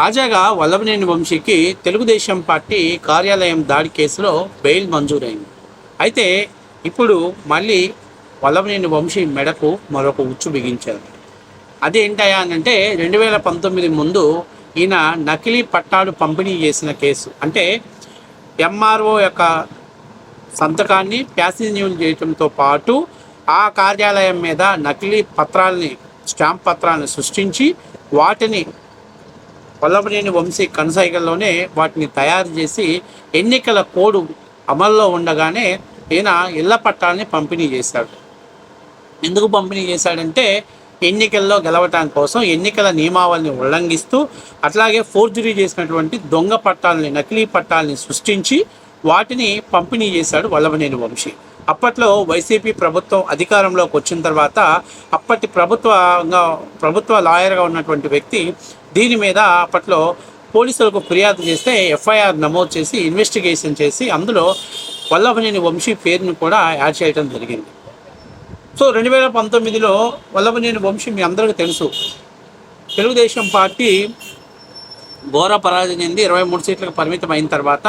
తాజాగా వల్లభనేని వంశీకి తెలుగుదేశం పార్టీ కార్యాలయం దాడి కేసులో బెయిల్ మంజూరైంది. అయితే ఇప్పుడు మళ్ళీ వల్లభనేని వంశీ మెడకు మరొక ఉచ్చు బిగించారు. అదేంటయా అంటే రెండు వేల పంతొమ్మిది ముందు ఈయన నకిలీ పట్టాలు పంపిణీ చేసిన కేసు. అంటే ఎంఆర్ఓ యొక్క సంతకాన్ని ప్యాసింజీలు చేయడంతో పాటు ఆ కార్యాలయం మీద నకిలీ పత్రాలని స్టాంప్ పత్రాలను సృష్టించి వాటిని వల్లభనేని వంశీ కనసైగల్లోనే వాటిని తయారు చేసి ఎన్నికల కోడ్ అమల్లో ఉండగానే ఈయన ఇళ్ళ పట్టాలని పంపిణీ చేశాడు. ఎందుకు పంపిణీ చేశాడంటే ఎన్నికల్లో గెలవటం కోసం ఎన్నికల నియమావళిని ఉల్లంఘిస్తూ అట్లాగే ఫోర్జరీ చేసినటువంటి దొంగ పట్టాలని నకిలీ పట్టాలని సృష్టించి వాటిని పంపిణీ చేశాడు వల్లభనేని వంశీ. అప్పట్లో వైసీపీ ప్రభుత్వం అధికారంలోకి వచ్చిన తర్వాత అప్పటి ప్రభుత్వంగా ప్రభుత్వ లాయర్గా ఉన్నటువంటి వ్యక్తి దీని మీద అప్పట్లో పోలీసులకు ఫిర్యాదు చేస్తే ఎఫ్ఐఆర్ నమోదు చేసి ఇన్వెస్టిగేషన్ చేసి అందులో వల్లభనేని వంశీ పేరును కూడా యాడ్ చేయడం జరిగింది. సో రెండు వేల పంతొమ్మిదిలో వల్లభనేని వంశీ మీ అందరికీ తెలుసు. తెలుగుదేశం పార్టీ ఘోర పరాజయం చెంది ఇరవై మూడు సీట్లకు పరిమితం అయిన తర్వాత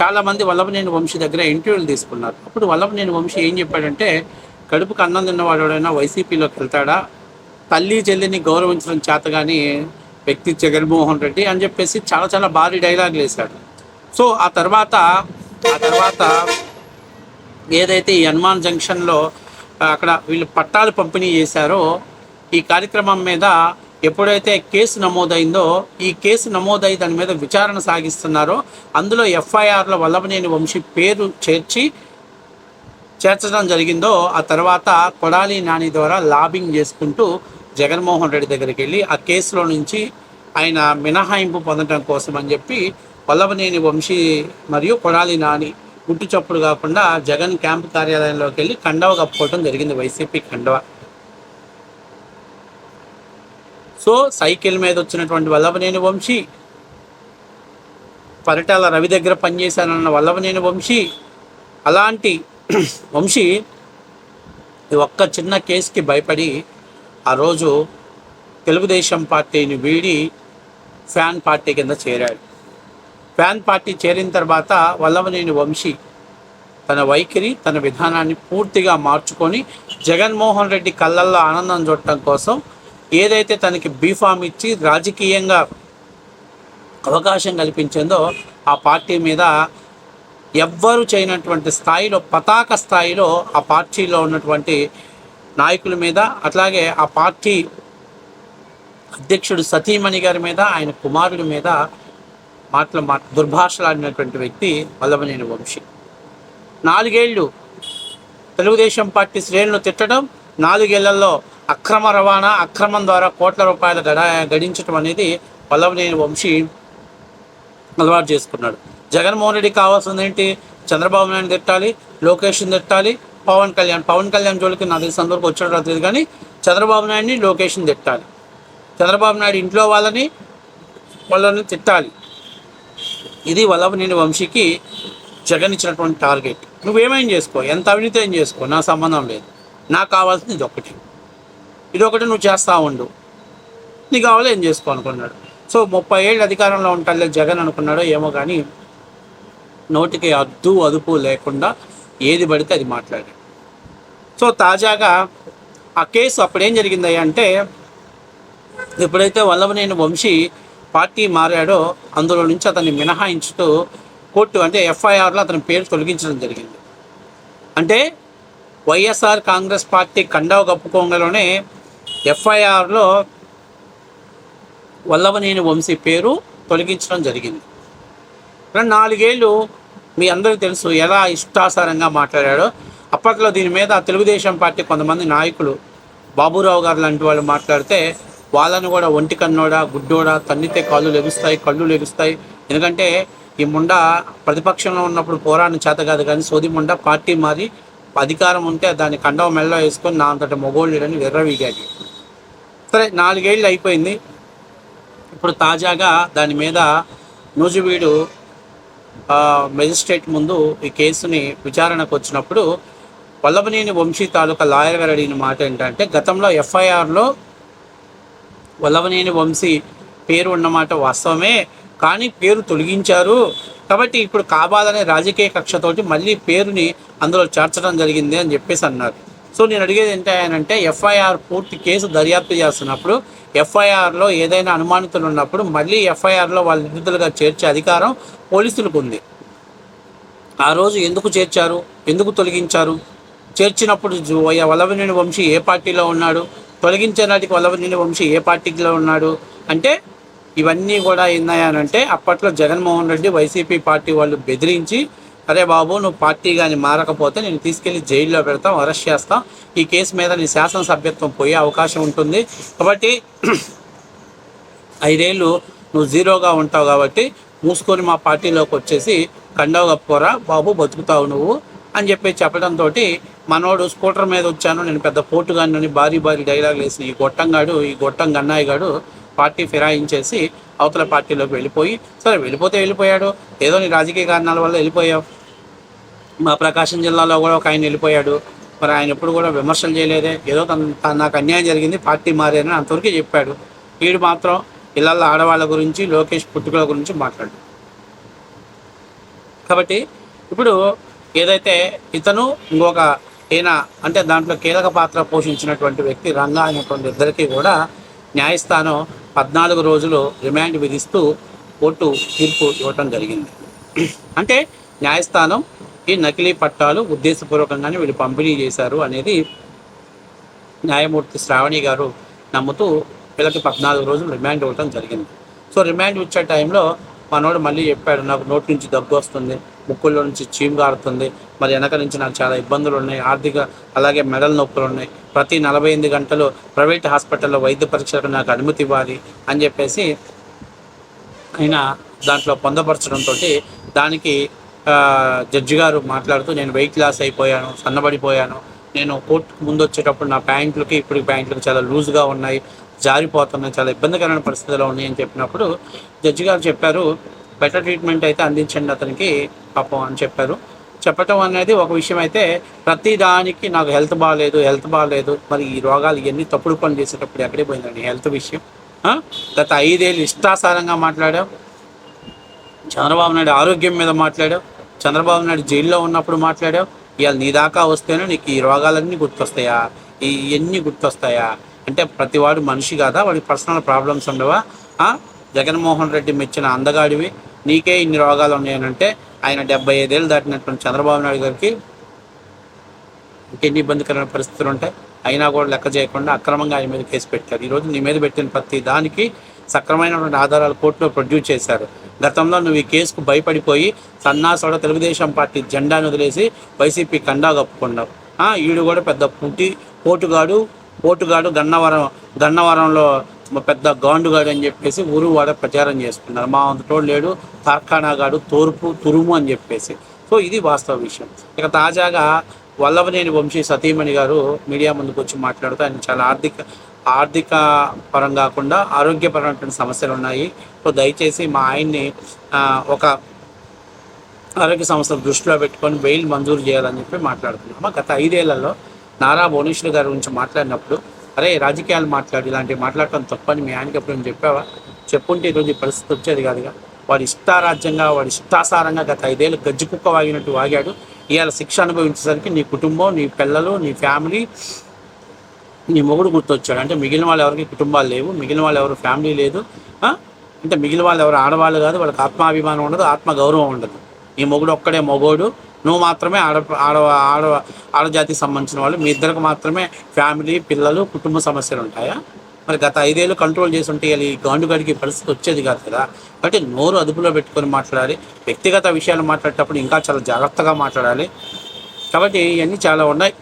చాలామంది వల్లభనేని వంశీ దగ్గర ఇంటర్వ్యూలు తీసుకున్నారు. అప్పుడు వల్లభనేని వంశీ ఏం చెప్పాడంటే కడుపుకు అన్నం తిన్నవాడు ఎవడైనా వైసీపీలోకి వెళ్తాడా? తల్లి చెల్లిని గౌరవించడం చేత కానీ వ్యక్తి జగన్మోహన్ రెడ్డి అని చెప్పేసి చాలా చాలా భారీ డైలాగులు వేశాడు. సో ఆ తర్వాత ఆ తర్వాత ఏదైతే ఈ హనుమాన్ జంక్షన్లో అక్కడ వీళ్ళు పట్టాలు పంపిణీ చేశారో ఈ కార్యక్రమం మీద ఎప్పుడైతే కేసు నమోదైందో ఈ కేసు నమోదై దాని మీద విచారణ సాగిస్తున్నారో అందులో ఎఫ్ఐఆర్ల వల్లభనేని వంశీ పేరు చేర్చి చేర్చడం జరిగిందో ఆ తర్వాత కొడాలి నాని ద్వారా లాబింగ్ చేసుకుంటూ జగన్మోహన్ రెడ్డి దగ్గరికి వెళ్ళి ఆ కేసులో నుంచి ఆయన మినహాయింపు పొందడం కోసం అని చెప్పి వల్లభనేని వంశీ మరియు కొడాలి నాని గుట్టు చప్పుడు కాకుండా జగన్ క్యాంప్ కార్యాలయంలోకి వెళ్ళి కండవ కప్పుకోవడం జరిగింది వైసీపీ కండవ సో సైకిల్ మీద వచ్చినటువంటి వల్లభనేని వంశీ పరిటాల రవి దగ్గర పనిచేశానన్న వల్లభనేని వంశీ అలాంటి వంశీ ఒక్క చిన్న కేసుకి భయపడి ఆ రోజు తెలుగుదేశం పార్టీని వీడి ఫ్యాన్ పార్టీ కింద చేరాడు. ఫ్యాన్ పార్టీ చేరిన తర్వాత వల్లభనేని వంశీ తన వైఖరి తన విధానాన్ని పూర్తిగా మార్చుకొని జగన్మోహన్ రెడ్డి కళ్ళల్లో ఆనందం చూడటం కోసం ఏదైతే తనకి బీఫామ్ ఇచ్చి రాజకీయంగా అవకాశం కల్పించిందో ఆ పార్టీ మీద ఎవ్వరు చేయనటువంటి స్థాయిలో పతాక స్థాయిలో ఆ పార్టీలో ఉన్నటువంటి నాయకుల మీద అట్లాగే ఆ పార్టీ అధ్యక్షుడు సతీమణి గారి మీద ఆయన కుమారుడి మీద మాటలు మా దుర్భాషలాడినటువంటి వ్యక్తి వల్లభనేని వంశీ. నాలుగేళ్ళు తెలుగుదేశం పార్టీ శ్రేణులు తిట్టడం నాలుగేళ్ళలో అక్రమ రవాణా అక్రమం ద్వారా కోట్ల రూపాయలు గడ గడించడం అనేది వల్లభనేని వంశీ అలవాటు చేసుకున్నాడు. జగన్మోహన్ రెడ్డి కావాల్సింది ఏంటి చంద్రబాబు నాయుడు తిట్టాలి లోకేష్ని తిట్టాలి పవన్ కళ్యాణ్. పవన్ కళ్యాణ్ జోలికి నా తెలిసిన వరకు వచ్చాడు తెలియదు కానీ చంద్రబాబు నాయుడిని లోకేష్ని తిట్టాలి. చంద్రబాబు నాయుడు ఇంట్లో వాళ్ళని వాళ్ళని తిట్టాలి. ఇది వల్లభనేని వంశీకి జగన్ ఇచ్చినటువంటి టార్గెట్. నువ్వేమైనా చేసుకో ఎంత అవినీతి ఏం చేసుకో నా సంబంధం లేదు. నాకు కావాల్సింది ఇది ఒకటి. ఇది ఒకటి నువ్వు చేస్తా ఉండు. నీకు కావాలో ఏం చేసుకో అనుకున్నాడు. సో ముప్పై ఏళ్ళు అధికారంలో ఉంటాడులే జగన్ అనుకున్నాడో ఏమో కానీ నోటికి అద్దు అదుపు లేకుండా ఏది పడితే అది మాట్లాడాడు. సో తాజాగా ఆ కేసు అప్పుడేం జరిగింది అంటే ఎప్పుడైతే వల్లభనేని వంశీ పార్టీ మారాడో అందులో నుంచి అతన్ని మినహాయించుతూ కోర్టు అంటే ఎఫ్ఐఆర్లో అతని పేరు తొలగించడం జరిగింది. అంటే వైఎస్ఆర్ కాంగ్రెస్ పార్టీ కండవ కప్పుకోగలోనే ఎఫ్ఐఆర్లో వల్లభనేని వంశీ పేరు తొలగించడం జరిగింది. రెండు నాలుగేళ్ళు మీ అందరికీ తెలుసు ఎలా ఇష్టాసారంగా మాట్లాడాడో. అప్పట్లో దీని మీద తెలుగుదేశం పార్టీ కొంతమంది నాయకులు బాబురావు గారు లాంటి వాళ్ళు మాట్లాడితే వాళ్ళని కూడా ఒంటి కన్నోడా గుడ్డోడా తన్నితే కాళ్ళు లెగుస్తాయి కళ్ళు లెగుస్తాయి. ఎందుకంటే ఈ ముండ ప్రతిపక్షంలో ఉన్నప్పుడు పోరాటం చేత కాదు కానీ సోది ముండ పార్టీ మారి అధికారం ఉంటే దాన్ని కండవ మెల్ల వేసుకొని నా అంతటి మొగోళ్ళని విర్రవీగాడు. సరే నాలుగేళ్ళు అయిపోయింది. ఇప్పుడు తాజాగా దాని మీద నూజివీడు మెజిస్ట్రేట్ ముందు ఈ కేసుని విచారణకు వచ్చినప్పుడు వల్లభనేని వంశీ తాలూకా లాయర్ గారు అడిగిన మాట ఏంటంటే గతంలో ఎఫ్ఐఆర్లో వల్లభనేని వంశీ పేరు ఉన్నమాట వాస్తవమే కానీ పేరు తొలగించారు. కాబట్టి ఇప్పుడు కావాలనే రాజకీయ కక్షతోటి మళ్ళీ పేరుని అందులో చేర్చడం జరిగింది అని చెప్పేసి అన్నారు. సో నేను అడిగేది ఏంటంటే ఎఫ్ఐఆర్ పూర్తి కేసు దర్యాప్తు చేస్తున్నప్పుడు ఎఫ్ఐఆర్లో ఏదైనా అనుమానితులు ఉన్నప్పుడు మళ్ళీ ఎఫ్ఐఆర్లో వాళ్ళ నిందితులుగా చేర్చే అధికారం పోలీసులకు ఉంది. ఆ రోజు ఎందుకు చేర్చారు? ఎందుకు తొలగించారు? చేర్చినప్పుడు జు- వల్లభనేని వంశీ ఏ పార్టీలో ఉన్నాడు? తొలగించే నాటికి వల్లభనేని వంశీ ఏ పార్టీలో ఉన్నాడు? అంటే ఇవన్నీ కూడా ఏందయ్యానంటే అప్పట్లో జగన్మోహన్ రెడ్డి వైసీపీ పార్టీ వాళ్ళు బెదిరించి అరే బాబు నువ్వు పార్టీ కానీ మారకపోతే నేను తీసుకెళ్ళి జైల్లో పెడతాం అరెస్ట్ చేస్తాం. ఈ కేసు మీద నీ శాసనసభ్యత్వం పోయే అవకాశం ఉంటుంది. కాబట్టి ఐదేళ్ళు నువ్వు జీరోగా ఉంటావు కాబట్టి మూసుకొని మా పార్టీలోకి వచ్చేసి కండవ కప్పుకోరా. బాబు బతుకుతావు నువ్వు. అని చెప్పి చెప్పడంతో మనోడు స్కూటర్ మీద వచ్చాను నేను పెద్ద పోటుగాని భారీ భారీ డైలాగ్ వేసిన ఈ గొట్టంగాడు ఈ గొట్టం గన్నాయి గాడు పార్టీ ఫిరాయించేసి అవతల పార్టీలోకి వెళ్ళిపోయి సరే వెళ్ళిపోతే వెళ్ళిపోయాడు. ఏదో నీ రాజకీయ కారణాల వల్ల వెళ్ళిపోయావు. మా ప్రకాశం జిల్లాలో కూడా ఒక ఆయన వెళ్ళిపోయాడు. మరి ఆయన ఎప్పుడు కూడా విమర్శలు చేయలేదే. ఏదో తన తన- నాకు అన్యాయం జరిగింది పార్టీ మారేనని అంతవరకే చెప్పాడు. వీడు మాత్రం ఇళ్ళల్లో ఆడవాళ్ళ గురించి లోకేష్ పుట్టుకల గురించి మాట్లాడు. కాబట్టి ఇప్పుడు ఏదైతే ఇతను ఇంకొక ఈయన అంటే దాంట్లో కీలక పాత్ర పోషించినటువంటి వ్యక్తి రంగా అనేటువంటి ఇద్దరికి కూడా న్యాయస్థానం పద్నాలుగు రోజులు రిమాండ్ విధిస్తూ కోర్టు తీర్పు ఇవ్వటం జరిగింది. అంటే న్యాయస్థానం ఈ నకిలీ పట్టాలు ఉద్దేశపూర్వకంగానే వీళ్ళు పంపిణీ చేశారు అనేది న్యాయమూర్తి శ్రావణి గారు నమ్ముతూ వీళ్ళకి పద్నాలుగు రోజులు రిమాండ్ ఇవ్వటం జరిగింది. సో రిమాండ్ ఇచ్చే టైంలో మనోడు మళ్ళీ చెప్పాడు నాకు నోటి నుంచి దగ్గు వస్తుంది. ముక్కుల్లో నుంచి చీమ్ గారుతుంది. మరి వెనక నుంచి నాకు చాలా ఇబ్బందులు ఉన్నాయి. ఆర్థిక అలాగే మెడల నొప్పులు ఉన్నాయి. ప్రతి నలభై ఎనిమిది గంటలు ప్రైవేట్ హాస్పిటల్లో వైద్య పరీక్షలకు నాకు అనుమతి ఇవ్వాలి అని చెప్పేసి ఆయన దాంట్లో పొందపరచడంతో దానికి జడ్జి గారు మాట్లాడుతూ నేను వెయిట్ లాస్ అయిపోయాను సన్నబడిపోయాను. నేను కోర్టుకు ముందు వచ్చేటప్పుడు నా ప్యాంట్లకి ఇప్పుడు ప్యాంట్లకి చాలా లూజ్గా ఉన్నాయి జారిపోతున్నాయి చాలా ఇబ్బందికరమైన పరిస్థితిలో ఉన్నాయి అని చెప్పినప్పుడు జడ్జి గారు చెప్పారు బెటర్ ట్రీట్మెంట్ అయితే అందించండి అతనికి పాపం అని చెప్పారు. చెప్పటం అనేది ఒక విషయం అయితే ప్రతి దానికి నాకు హెల్త్ బాగాలేదు హెల్త్ బాగాలేదు మరి ఈ రోగాలు ఇవన్నీ తప్పుడు పనులు చేసేటప్పుడు ఎక్కడే పోయిందండి హెల్త్ విషయం. గత ఐదేళ్ళు ఇష్టాసారంగా మాట్లాడాం చంద్రబాబు నాయుడు ఆరోగ్యం మీద మాట్లాడావు. చంద్రబాబు నాయుడు జైల్లో ఉన్నప్పుడు మాట్లాడావు. ఇవాళ నీ దాకా వస్తేనే నీకు ఈ రోగాలన్నీ గుర్తొస్తాయా? ఇవన్నీ గుర్తొస్తాయా? అంటే ప్రతివాడు మనిషి కాదా? వాడికి పర్సనల్ ప్రాబ్లమ్స్ ఉండవా? జగన్మోహన్ రెడ్డి మెచ్చిన అందగాడివి. నీకే ఇన్ని రోగాలు ఉన్నాయనంటే ఆయన డెబ్బై ఐదేళ్ళు దాటినటువంటి చంద్రబాబు నాయుడు గారికి ఇంకెన్ని ఇబ్బందికరమైన పరిస్థితులు ఉంటాయి అయినా కూడా లెక్క చేయకుండా అక్రమంగా ఆయన మీద కేసు పెట్టారు. ఈరోజు నీ మీద పెట్టిన ప్రతి దానికి సక్రమైనటువంటి ఆధారాలు కోర్టులో ప్రొడ్యూస్ చేశారు. గతంలో నువ్వు ఈ కేసుకు భయపడిపోయి సన్నాసోడ తెలుగుదేశం పార్టీ జెండాను వదిలేసి వైసీపీ కండా కప్పుకున్నావు. ఆ, ఈడు కూడా పెద్ద పుట్టి పోటుగాడు పోటుగాడు గన్నవరం గన్నవరంలో మా పెద్ద గాండుగాడు అని చెప్పేసి ఊరు వాడ ప్రచారం చేసుకున్నారు మా అంతటోడు లేడు. కార్ఖానాగాడు తూర్పు తురుము అని చెప్పేసి. సో ఇది వాస్తవ విషయం. ఇక తాజాగా వల్లభనేని వంశీ సతీమణి గారు మీడియా ముందుకు వచ్చి మాట్లాడుతూ ఆయన చాలా ఆర్థిక ఆర్థిక పరం కాకుండా ఆరోగ్యపరమైనటువంటి సమస్యలు ఉన్నాయి. సో దయచేసి మా ఆయన్ని ఒక ఆరోగ్య సంస్థలు దృష్టిలో పెట్టుకొని బెయిల్ మంజూరు చేయాలని చెప్పి మాట్లాడుతున్నాము గత ఐదేళ్ళలో నారా భువనేశ్వర్ గారి గురించి మాట్లాడినప్పుడు అరే రాజకీయాలు మాట్లాడి ఇలాంటివి మాట్లాడటం తప్పని మీ ఆయనకి ఎప్పుడు చెప్పావా? చెప్పుంటే ఈరోజు ఈ పరిస్థితి వచ్చేది కాదుగా. వాడు ఇష్టారాజ్యంగా వాడు ఇష్టాసారంగా గత ఐదేళ్ళు గజ్జి కుక్క వాగినట్టు వాగాడు. ఇవాళ శిక్ష అనుభవించేసరికి నీ కుటుంబం నీ పిల్లలు నీ ఫ్యామిలీ నీ మొగుడు గుర్తొచ్చాడు. అంటే మిగిలిన వాళ్ళు ఎవరికి కుటుంబాలు లేవు మిగిలిన వాళ్ళు ఎవరు ఫ్యామిలీ లేదు అంటే మిగిలిన వాళ్ళు ఎవరు ఆడవాళ్ళు కాదు వాళ్ళకి ఆత్మాభిమానం ఉండదు ఆత్మ గౌరవం ఉండదు. ఈ మొగుడు ఒక్కడే మొగోడు నువ్వు మాత్రమే ఆడ ఆడ ఆడ ఆడజాతికి సంబంధించిన వాళ్ళు. మీ ఇద్దరికి మాత్రమే ఫ్యామిలీ పిల్లలు కుటుంబ సమస్యలు ఉంటాయా? మరి గత ఐదేళ్ళు కంట్రోల్ చేసి ఉంటే ఈ గాండుగాడికి పరిస్థితి వచ్చేది కాదు కదా. కాబట్టి నోరు అదుపులో పెట్టుకొని మాట్లాడాలి. వ్యక్తిగత విషయాలు మాట్లాడేటప్పుడు ఇంకా చాలా జాగ్రత్తగా మాట్లాడాలి. కాబట్టి ఇవన్నీ చాలా ఉన్నాయి.